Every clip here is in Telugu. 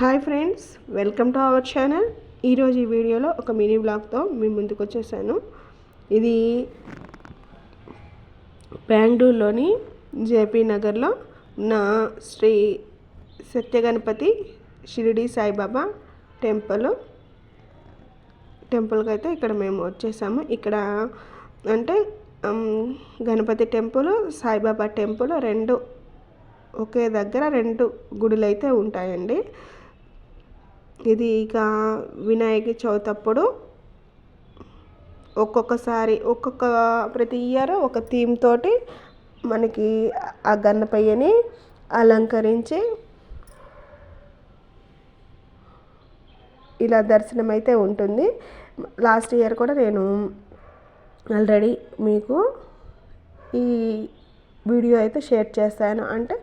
Hi friends welcome to our channel ఈరోజు ఈ వీడియోలో ఒక మినీ బ్లాగ్తో మీ ముందుకు వచ్చేసాను. ఇది బెంగళూరులోని జేపీ నగర్లో ఉన్న శ్రీ సత్యగణపతి షిరిడి సాయిబాబా టెంపుల్. టెంపుల్కి అయితే ఇక్కడ మేము వచ్చేసాము. ఇక్కడ అంటే గణపతి టెంపుల్ సాయిబాబా టెంపుల్ రెండు ఒకే దగ్గర రెండు గుడులు అయితే ఉంటాయండి. ఇది ఇక వినాయక చవితి అప్పుడు ఒక్కొక్కసారి ఒక్కొక్క ప్రతి ఇయర్ ఒక థీమ్ తోటి మనకి ఆ గన్నపయ్యని అలంకరించి ఇలా దర్శనం అయితే ఉంటుంది. లాస్ట్ ఇయర్ కూడా నేను ఆల్రెడీ మీకు ఈ వీడియో అయితే షేర్ చేశాను. అంటే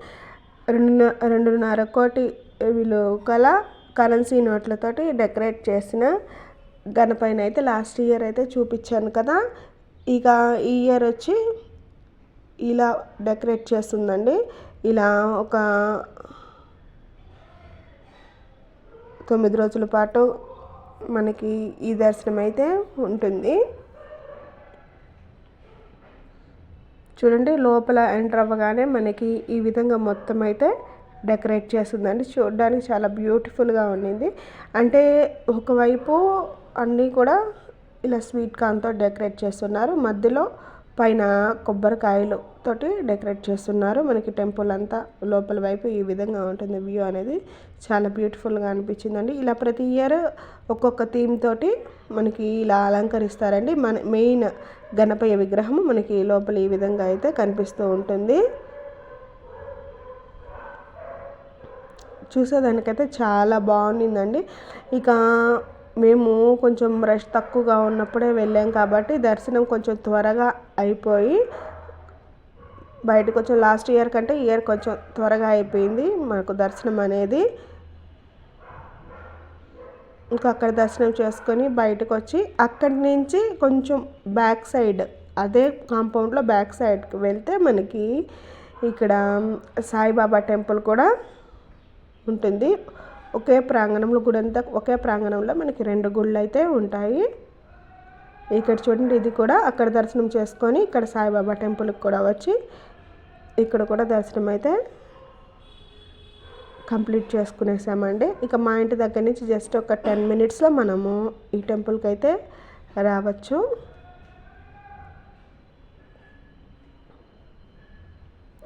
రెండు రెండున్నర కోటి విలువ కల కరెన్సీ నోట్లతోటి డెకరేట్ చేసిన గణపైన అయితే లాస్ట్ ఇయర్ అయితే చూపించాను కదా. ఇక ఈ ఇయర్ వచ్చి ఇలా డెకరేట్ చేస్తుందండి. ఇలా ఒక తొమ్మిది రోజుల పాటు మనకి ఈ దర్శనం అయితే ఉంటుంది. చూడండి లోపల ఎంటర్ అవ్వగానే మనకి ఈ విధంగా మొత్తం అయితే డెకరేట్ చేస్తుందండి. చూడడానికి చాలా బ్యూటిఫుల్గా ఉండింది అంటే ఒకవైపు అన్నీ కూడా ఇలా స్వీట్ కార్న్తో డెకరేట్ చేస్తున్నారు. మధ్యలో పైన కొబ్బరికాయలు తోటి డెకరేట్ చేస్తున్నారు. మనకి టెంపుల్ అంతా లోపల వైపు ఈ విధంగా ఉంటుంది వ్యూ అనేది. చాలా బ్యూటిఫుల్గా అనిపించిందండి. ఇలా ప్రతి ఇయర్ ఒక్కొక్క థీమ్ తోటి మనకి ఇలా అలంకరిస్తారండి. మన మెయిన్ గణపయ్య విగ్రహం మనకి లోపల ఈ విధంగా అయితే కనిపిస్తూ ఉంటుంది. చూసేదానికైతే చాలా బాగుండిందండి. ఇక మేము కొంచెం రష్ తక్కువగా ఉన్నప్పుడే వెళ్ళాం కాబట్టి దర్శనం కొంచెం త్వరగా అయిపోయి బయటకు కొంచెం లాస్ట్ ఇయర్ కంటే ఇయర్ కొంచెం త్వరగా అయిపోయింది మాకు దర్శనం అనేది. ఇంకా అక్కడ దర్శనం చేసుకొని బయటకు వచ్చి అక్కడి నుంచి కొంచెం బ్యాక్ సైడ్ అదే కాంపౌండ్లో బ్యాక్ సైడ్కి వెళ్తే మనకి ఇక్కడ సాయిబాబా టెంపుల్ కూడా ఉంటుంది. ఒకే ప్రాంగణంలో గుడి అంతా ఒకే ప్రాంగణంలో మనకి రెండు గుళ్ళు అయితే ఉంటాయి. ఇక్కడ చూడండి ఇది కూడా అక్కడ దర్శనం చేసుకొని ఇక్కడ సాయిబాబా టెంపుల్కి కూడా వచ్చి ఇక్కడ కూడా దర్శనం అయితే కంప్లీట్ చేసుకునేసామండి. ఇక మా ఇంటి దగ్గర నుంచి జస్ట్ ఒక టెన్ మినిట్స్లో మనము ఈ టెంపుల్కి అయితే రావచ్చు.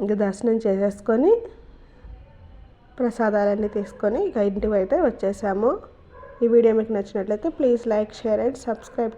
ఇంకా దర్శనం చేసేసుకొని ప్రసాదాలన్నీ తీసుకొని ఇక ఇంటికి అయితే వచ్చేసాము. ఈ వీడియో మీకు నచ్చినట్లయితే please like share and subscribe